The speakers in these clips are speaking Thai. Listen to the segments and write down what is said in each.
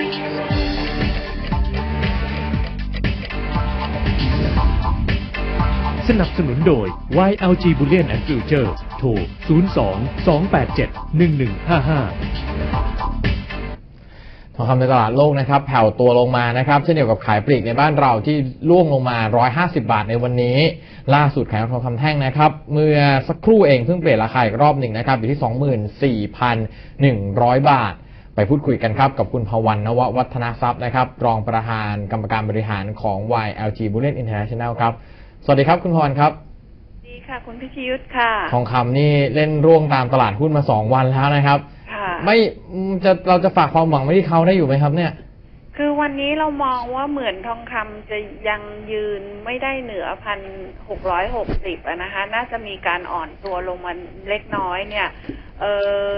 สนับสนุนโดย YLG Bullion and Future โทร 02 287 1155ทองคำในตลาดโลกนะครับแผ่วตัวลงมานะครับ เช่นเดียวกับขายปลีกในบ้านเราที่ร่วงลงมา 150 บาทในวันนี้ ล่าสุดขายทองคำแท่งนะครับ เมื่อสักครู่เองเพิ่งเปลี่ยนราคาอีกรอบหนึ่งนะครับ อยู่ที่ 24,100 บาท ไปพูดคุยกันครับกับคุณพวันนววัฒนทรัพย์นะครับ รองประธานกรรมการบริหารของ YLG Bullion International ครับ สวัสดีครับคุณพรครับดีค่ะ คุณพิชยุทธค่ะ ทองคำนี่เล่นร่วงตามตลาดหุ้นมาสองวันแล้วนะครับ ค่ะ ไม่จะเราจะฝากความหวังไว้ที่เขาได้อยู่ไหมครับเนี่ย วันนี้เรามองว่าเหมือนทองคำจะยังยืนไม่ได้เหนือพันหกร้อยหกสิบนะคะ น่าจะมีการอ่อนตัวลงมาเล็กน้อยเนี่ยเออ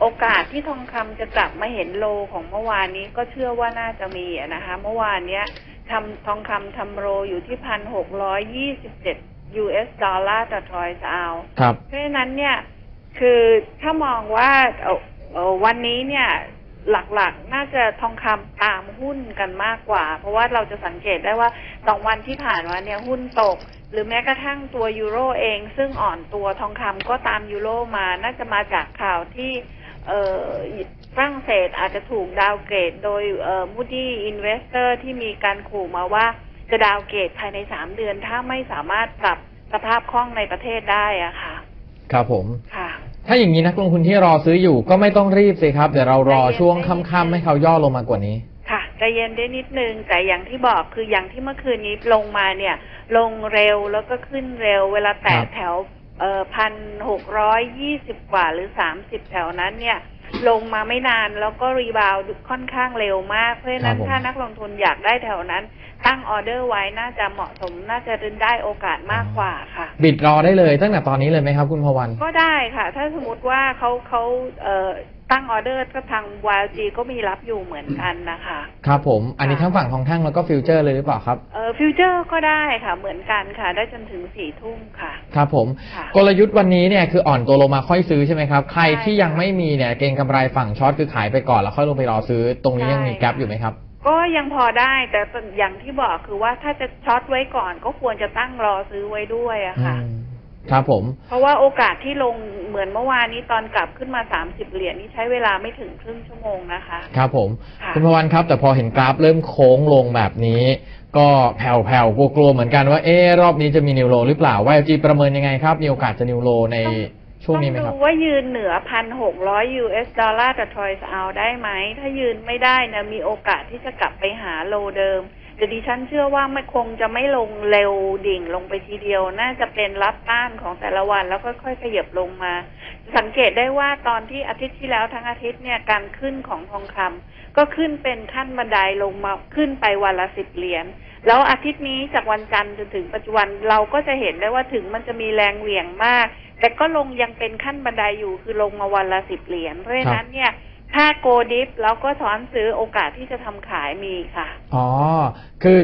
โอกาสที่ทองคำจะกลับมาเห็นโลของเมื่อวานนี้ก็เชื่อว่าน่าจะมีอะนะคะ เมื่อวานเนี้ยทำทองคำทำโรอยู่ที่พันหกร้อยยี่สิบเจ็ด US ดอลลาร์ต่อทรอยส์อาวครับเพราะฉะนั้นเนี่ย คือถ้ามองว่าเอ่อเอ่อวันนี้เนี่ย หลักๆ น่าจะทองคำตามหุ้นกันมากกว่า เพราะว่าเราจะสังเกตได้ว่าสองวันที่ผ่านมาเนี่ยหุ้นตก หรือแม้กระทั่งตัวยูโรเอง ซึ่งอ่อนตัวทองคำก็ตามยูโรมา น่าจะมาจากข่าวที่เอ่อฝรั่งเศสอาจจะถูกดาวเกรดโดยเอ่อ Moody Investor ที่มีการขู่มาว่าจะดาวเกรดภายในสามเดือน ถ้าไม่สามารถปรับสภาพคล่องในประเทศได้อะค่ะ ครับผม ค่ะ ถ้าอย่างนี้นักลงทุนที่รอซื้ออยู่ก็ไม่ต้องรีบสิครับ เดี๋ยวเรารอช่วงค่ำๆให้เขาย่อลงมากว่านี้ ค่ะใจเย็นได้นิดนึง แต่อย่างที่บอกคืออย่างที่เมื่อคืนนี้ลงมาเนี่ย ลงเร็วแล้วก็ขึ้นเร็ว เวลาแตะครับแถว เอ่อพันหกร้อยยี่สิบกว่าหรือสามสิบแถวนั้นเนี่ย ลงมาไม่นานแล้วก็รีบาวด์ค่อนข้างเร็วมาก เพราะฉะนั้นถ้านักลงทุนอยากได้แถวนั้น ตั้งออเดอร์ไว้น่าจะเหมาะสมน่าจะได้โอกาสมากกว่าค่ะ บิดรอได้เลยตั้งแต่ตอนนี้เลยไหมครับ คุณพวัน ก็ได้ค่ะ ถ้าสมมติว่าเขาเขาเอ่อ ตั้งออเดอร์ก็ทาง YG ก็มีรับอยู่เหมือนกันนะคะ ครับผม อันนี้ทั้งฝั่งทองแท่งแล้วก็ฟิวเจอร์เลยหรือเปล่าครับ เอ่อฟิวเจอร์ก็ได้ค่ะ เหมือนกันค่ะ ได้จนถึงสี่ทุ่มค่ะ ครับผม ค่ะกลยุทธ์วันนี้เนี่ยคืออ่อนตัวลงมาค่อยซื้อใช่ไหมครับ ใครใช่ที่ยังไม่มีเนี่ยเก็งกำไรฝั่งช็อตคือขายไปก่อนแล้วค่อยลงไปรอซื้อ ตรงนี้ยังมีใช่ แกลบอยู่ไหมครับ ก็ยังพอได้แต่อย่างที่บอกคือว่าถ้าจะช็อตไว้ก่อนก็ควรจะตั้งรอซื้อไว้ด้วยอะค่ะ อืม ครับผม เพราะว่าโอกาสที่ลงเหมือนเมื่อวานนี้ตอนกลับขึ้นมาสามสิบเหรียญนี่ใช้เวลาไม่ถึงครึ่งชั่วโมงนะคะ ครับผม ค่ะคุณพวันครับ แต่พอเห็นกราฟเริ่มโค้งลงแบบนี้ ก็แผ่วๆกลัวๆเหมือนกันว่าเอ๊ะรอบนี้จะมีนิวโรหรือเปล่า YG ประเมินยังไงครับ มีโอกาสจะนิวโรในช่วงนี้ไหมคต้รัอบ งดูว่ายืนเหนือพันหกร้อย US ดอลลาร์ต่อทรอยส์เอาได้ไหม ถ้ายืนไม่ได้นะมีโอกาสที่จะกลับไปหาโลเดิม แต่ดิฉันเชื่อว่าไม่คงจะไม่ลงเร็วดิ่งลงไปทีเดียว น่าจะเป็นรับต้านของแต่ละวันแล้วค่อยๆขยับลงมา สังเกตได้ว่าตอนที่อาทิตย์ที่แล้วทั้งอาทิตย์เนี่ยการขึ้นของทองคำก็ขึ้นเป็นขั้นบันไดลงมาขึ้นไปวันละสิบเหรียญแล้วอาทิตย์นี้จากวันจันทร์จนถึงปัจจุบันเราก็จะเห็นได้ว่าถึงมันจะมีแรงเหวี่ยงมาก แต่ก็ลงยังเป็นขั้นบันไดอยู่คือลงมาวันละสิบเหรียญเพราะฉะนั้นเนี่ย ถ้าโกดิฟแล้วก็ถอนซื้อโอกาสที่จะทำขายมีค่ะ อ๋อ คือ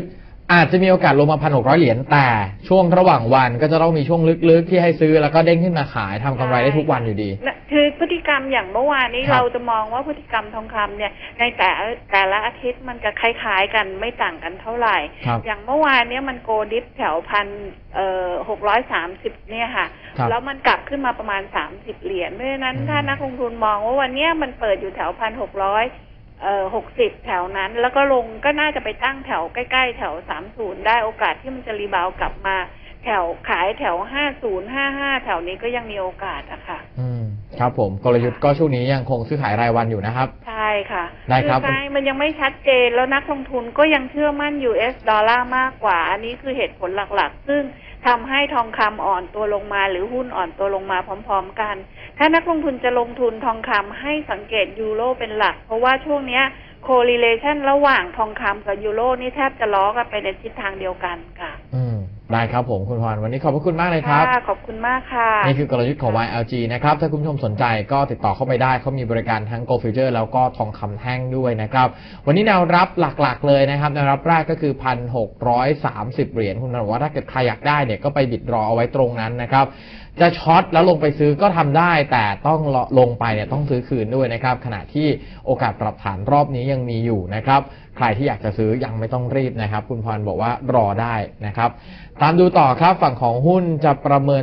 อาจจะมีโอกาสลงมาพันหกร้อยเหรียญแต่ช่วงระหว่างวันก็จะต้องมีช่วงลึกๆ ที่ให้ซื้อแล้วก็เด้งขึ้นมาขายทำกำไรได้ทุกวันอยู่ดีนะคือพฤติกรรมอย่างเมื่อวานนี้ครับ เราจะมองว่าพฤติกรรมทองคำเนี่ย ในแต่แต่ละอาทิตย์มันจะคล้ายๆกันไม่ต่างกันเท่าไหร่ ครับ อย่างเมื่อวานเนี้ยมันโกดิฟแถวพันเอ่อหกร้อยสามสิบเนี่ยค่ะ ครับแล้วมันกลับขึ้นมาประมาณสามสิบเหรียญเพราะฉะนั้นอืม ถ้านักลงทุนมองว่าวันเนี้ยมันเปิดอยู่แถวพันหกร้อย เอ่อหกสิบแถวนั้น แล้วก็ลงก็น่าจะไปตั้งแถวใกล้ๆแถวสามศูนย์ได้โอกาสที่มันจะรีบาวกลับมา แถวขายแถวห้าศูนย์ห้าห้าแถวนี้ก็ยังมีโอกาสอะค่ะ อืม ครับผม กลยุทธ์ก็ช่วงนี้ยังคงซื้อขายรายวันอยู่นะครับ ใช่ ค่ะได้ครับอใช่มันยังไม่ชัดเจนแล้วนักลงทุนก็ยังเชื่อมั่น US ดอลลาร์มากกว่า อันนี้คือเหตุผลหลักๆ ซึ่งทำให้ทองคำอ่อนตัวลงมา หรือหุ้นอ่อนตัวลงมาพร้อม ๆ กัน ถ้านักลงทุนจะลงทุนทองคำให้สังเกตยูโรเป็นหลัก เพราะว่าช่วงเนี้ย correlation ระหว่างทองคำกับยูโรนี่แทบจะล้อกันไปในทิศทางเดียวกันค่ะอืม ได้ครับผมคุณพรวันนี้ขอบพระคุณมากเลยครับค่ะขอบคุณมากค่ะ นี่คือกลยุทธ์ของ YLG นะครับ ถ้าคุณผู้ชมสนใจก็ติดต่อเข้าไปได้ เขามีบริการทั้ง Gold Future แล้วก็ทองคำแท่งด้วยนะครับ วันนี้แนวรับหลักๆเลยนะครับ แนวรับแรกก็คือ 1,630 เหรียญ คุณนรว่าถ้าเกิดใครอยากได้เนี่ยก็ไปบิดรอเอาไว้ตรงนั้นนะครับ จะช็อตแล้วลงไปซื้อก็ทำได้ แต่ต้องลงไปเนี่ยต้องซื้อคืนด้วยนะครับ ขณะที่โอกาสปรับฐานรอบนี้ยังมีอยู่นะครับ ใครที่อยากจะซื้อยังไม่ต้องรีบนะครับ คุณพรบอกว่ารอได้นะครับ ตามดูต่อครับฝั่งของหุ้นจะประเมิน